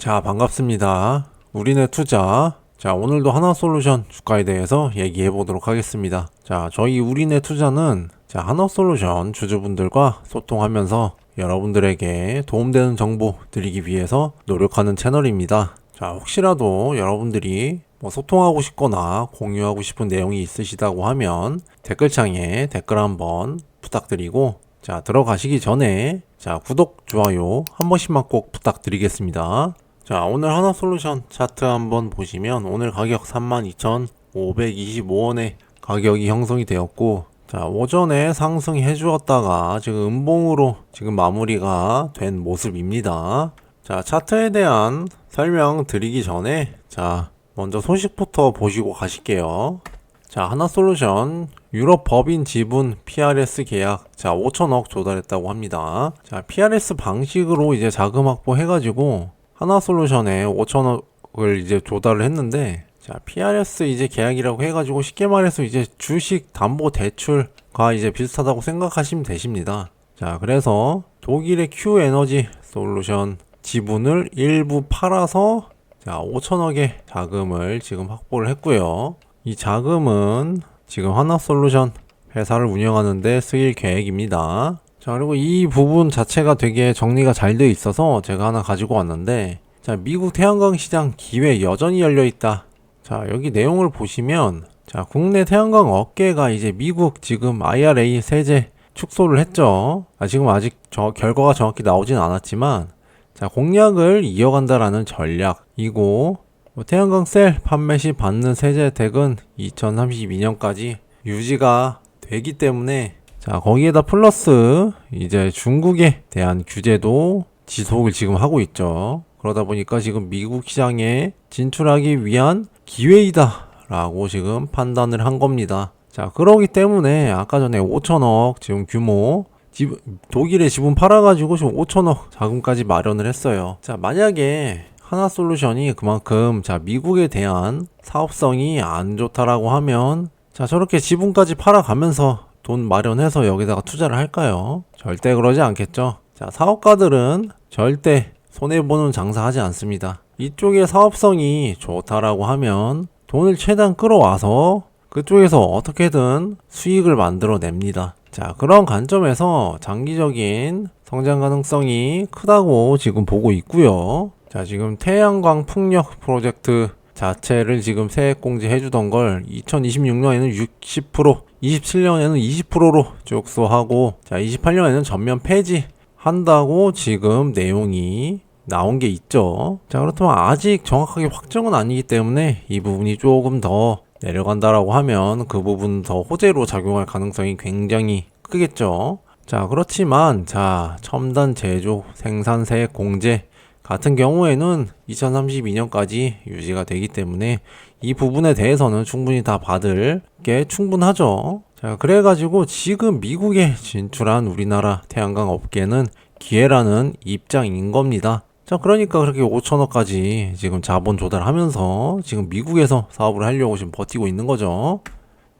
자, 반갑습니다. 우리네 투자. 자, 오늘도 하나솔루션 주가에 대해서 얘기해 보도록 하겠습니다. 자, 저희 우리네 투자는 자, 하나솔루션 주주분들과 소통하면서 여러분들에게 도움되는 정보 드리기 위해서 노력하는 채널입니다. 자, 혹시라도 여러분들이 뭐 소통하고 싶거나 공유하고 싶은 내용이 있으시다고 하면 댓글창에 댓글 한번 부탁드리고 자, 들어가시기 전에 자, 구독, 좋아요 한 번씩만 꼭 부탁드리겠습니다. 자, 오늘 하나솔루션 차트 한번 보시면 오늘 가격 32,525원에 가격이 형성이 되었고 자, 오전에 상승해 주었다가 지금 음봉으로 지금 마무리가 된 모습입니다. 자, 차트에 대한 설명 드리기 전에 자, 먼저 소식부터 보시고 가실게요. 자, 하나솔루션 유럽 법인 지분 PRS 계약 자 5천억 조달했다고 합니다. 자 PRS 방식으로 이제 자금 확보 해가지고 하나솔루션에 5천억을 이제 조달을 했는데 자 PRS 이제 계약이라고 해가지고 쉽게 말해서 이제 주식 담보 대출과 이제 비슷하다고 생각하시면 되십니다. 자 그래서 독일의 Q 에너지 솔루션 지분을 일부 팔아서 자 5천억의 자금을 지금 확보를 했고요. 이 자금은 지금 하나솔루션 회사를 운영하는데 쓰일 계획입니다. 자, 그리고 이 부분 자체가 되게 정리가 잘 되어 있어서 제가 하나 가지고 왔는데, 자, 미국 태양광 시장 기회 여전히 열려 있다. 자, 여기 내용을 보시면, 자, 국내 태양광 업계가 이제 미국 지금 IRA 세제 축소를 했죠. 아, 지금 아직 저 결과가 정확히 나오진 않았지만, 자, 공약을 이어간다라는 전략이고, 뭐 태양광 셀 판매 시 받는 세제 혜택은 2032년까지 유지가 되기 때문에 자 거기에다 플러스 이제 중국에 대한 규제도 지속을 지금 하고 있죠. 그러다 보니까 지금 미국 시장에 진출하기 위한 기회이다 라고 지금 판단을 한 겁니다. 자 그러기 때문에 아까 전에 5천억 지금 규모 지, 독일에 지분 팔아가지고 지금 5천억 자금까지 마련을 했어요. 자 만약에 하나 솔루션이 그만큼 자 미국에 대한 사업성이 안 좋다라고 하면 자 저렇게 지분까지 팔아가면서 돈 마련해서 여기다가 투자를 할까요? 절대 그러지 않겠죠. 자 사업가들은 절대 손해보는 장사하지 않습니다. 이쪽의 사업성이 좋다라고 하면 돈을 최대한 끌어와서 그쪽에서 어떻게든 수익을 만들어냅니다. 자, 그런 관점에서 장기적인 성장 가능성이 크다고 지금 보고 있고요. 자, 지금 태양광 풍력 프로젝트 자체를 지금 세액 공제해 주던 걸 2026년에는 60%, 27년에는 20%로 축소하고, 자, 28년에는 전면 폐지한다고 지금 내용이 나온 게 있죠. 자, 그렇다면 아직 정확하게 확정은 아니기 때문에 이 부분이 조금 더 내려간다라고 하면 그 부분 더 호재로 작용할 가능성이 굉장히 크겠죠. 자, 그렇지만, 자, 첨단 제조 생산 세액 공제 같은 경우에는 2032년까지 유지가 되기 때문에 이 부분에 대해서는 충분히 다 받을 게 충분하죠. 자, 그래가지고 지금 미국에 진출한 우리나라 태양광 업계는 기회라는 입장인 겁니다. 자, 그러니까 그렇게 5천억까지 지금 자본 조달하면서 지금 미국에서 사업을 하려고 지금 버티고 있는 거죠.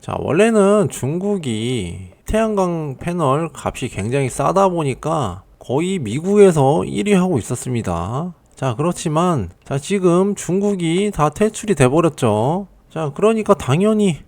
자, 원래는 중국이 태양광 패널 값이 굉장히 싸다 보니까 거의 미국에서 1위 하고 있었습니다. 자, 그렇지만, 자, 지금 중국이 다 퇴출이 돼버렸죠. 자, 그러니까 당연히,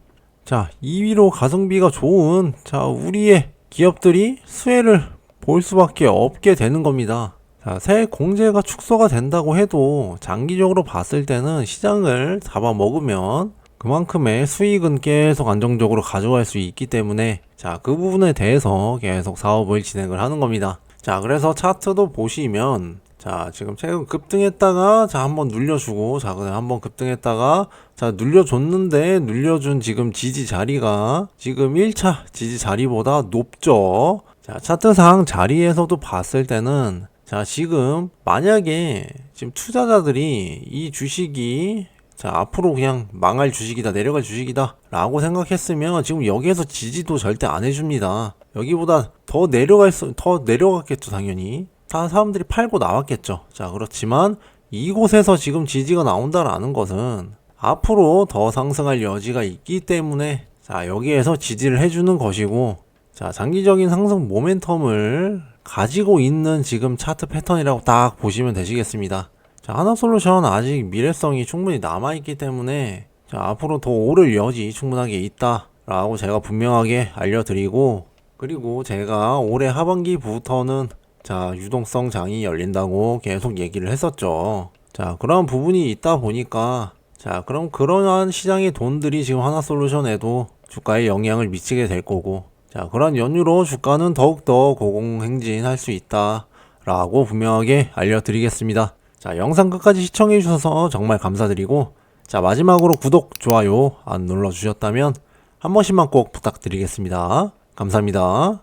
자, 2위로 가성비가 좋은, 자, 우리의 기업들이 수혜를 볼 수밖에 없게 되는 겁니다. 자, 새 공제가 축소가 된다고 해도 장기적으로 봤을 때는 시장을 잡아먹으면 그만큼의 수익은 계속 안정적으로 가져갈 수 있기 때문에 자, 그 부분에 대해서 계속 사업을 진행을 하는 겁니다. 자, 그래서 차트도 보시면 자, 지금 최근 급등했다가 자, 한번 눌려주고 자, 그다음 한번 급등했다가 자, 눌려줬는데 눌려준 지금 지지 자리가 지금 1차 지지 자리보다 높죠. 자, 차트상 자리에서도 봤을 때는 자, 지금 만약에 지금 투자자들이 이 주식이 자, 앞으로 그냥 망할 주식이다, 내려갈 주식이다, 라고 생각했으면 지금 여기에서 지지도 절대 안 해줍니다. 여기보다 더 내려갈 수, 더 내려갔겠죠, 당연히. 다 사람들이 팔고 나왔겠죠. 자, 그렇지만 이곳에서 지금 지지가 나온다라는 것은 앞으로 더 상승할 여지가 있기 때문에 자, 여기에서 지지를 해주는 것이고, 자, 장기적인 상승 모멘텀을 가지고 있는 지금 차트 패턴이라고 딱 보시면 되시겠습니다. 자, 하나솔루션 아직 미래성이 충분히 남아있기 때문에 자, 앞으로 더 오를 여지 충분하게 있다 라고 제가 분명하게 알려드리고 그리고 제가 올해 하반기부터는 자, 유동성 장이 열린다고 계속 얘기를 했었죠. 자, 그런 부분이 있다 보니까 자, 그럼 그러한 시장의 돈들이 지금 하나 솔루션에도 주가에 영향을 미치게 될 거고 자, 그런 연유로 주가는 더욱더 고공행진할 수 있다 라고 분명하게 알려드리겠습니다. 자, 영상 끝까지 시청해주셔서 정말 감사드리고 자, 마지막으로 구독, 좋아요 안 눌러주셨다면 한 번씩만 꼭 부탁드리겠습니다. 감사합니다.